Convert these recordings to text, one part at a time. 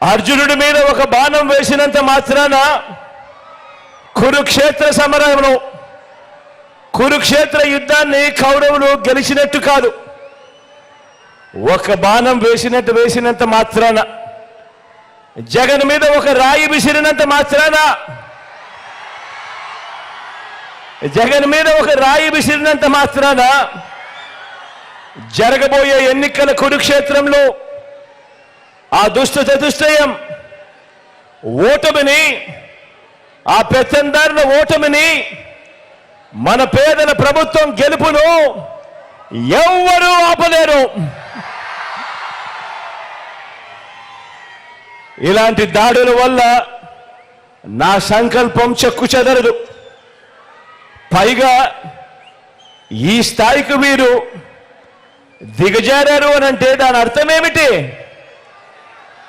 అర్జునుడి మీద ఒక బాణం వేసినంత మాత్రాన కురుక్షేత్ర సమరంలో కురుక్షేత్ర యుద్ధాన్ని కౌరవులు గెలిచినట్టు కాదు. ఒక బాణం వేసినట్టు వేసినంత మాత్రాన జగన్ మీద ఒక రాయి విసిరినంత మాత్రాన జగన్ మీద ఒక రాయి విసిరినంత మాత్రాన జరగబోయే ఎన్నికల కురుక్షేత్రంలో ఆ దుష్ట చతుష్టయం ఓటమిని ఆ పెత్తందారుల ఓటమిని మన పేదల ప్రభుత్వం గెలుపును ఎవ్వరూ ఆపలేరు. ఇలాంటి దాడుల వల్ల నా సంకల్పం చెక్కు చెదరదు. పైగా ఈ స్థాయికి మీరు దిగజారారు అని అంటే దాని అర్థం ఏమిటి?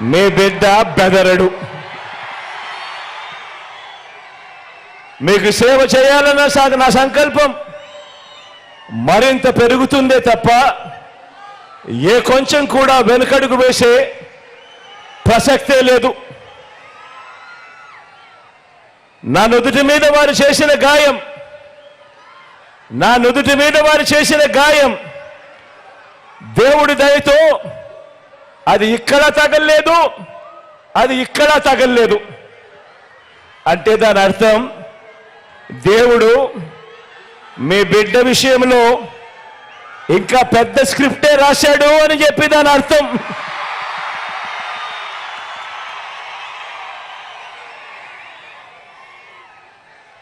మీ బిడ్డ బెదరడు. మీకు సేవ చేయాలన్న సాగు నా సంకల్పం. మరింత పెరుగుతుందే తప్ప ఏ కొంచెం కూడా వెనుకడుగు వేసే ప్రసక్తే లేదు. నా నుదుటి మీద వారు చేసిన గాయం నా నుదుటి మీద వారు చేసిన గాయం దేవుడి దయతో అది ఇక్కడ తగలలేదు అది ఇక్కడ తగలలేదు. అంటే దాని అర్థం దేవుడు మీ బిడ్డ విషయంలో ఇంకా పెద్ద స్క్రిప్టే రాశాడు అని చెప్పి దాని అర్థం.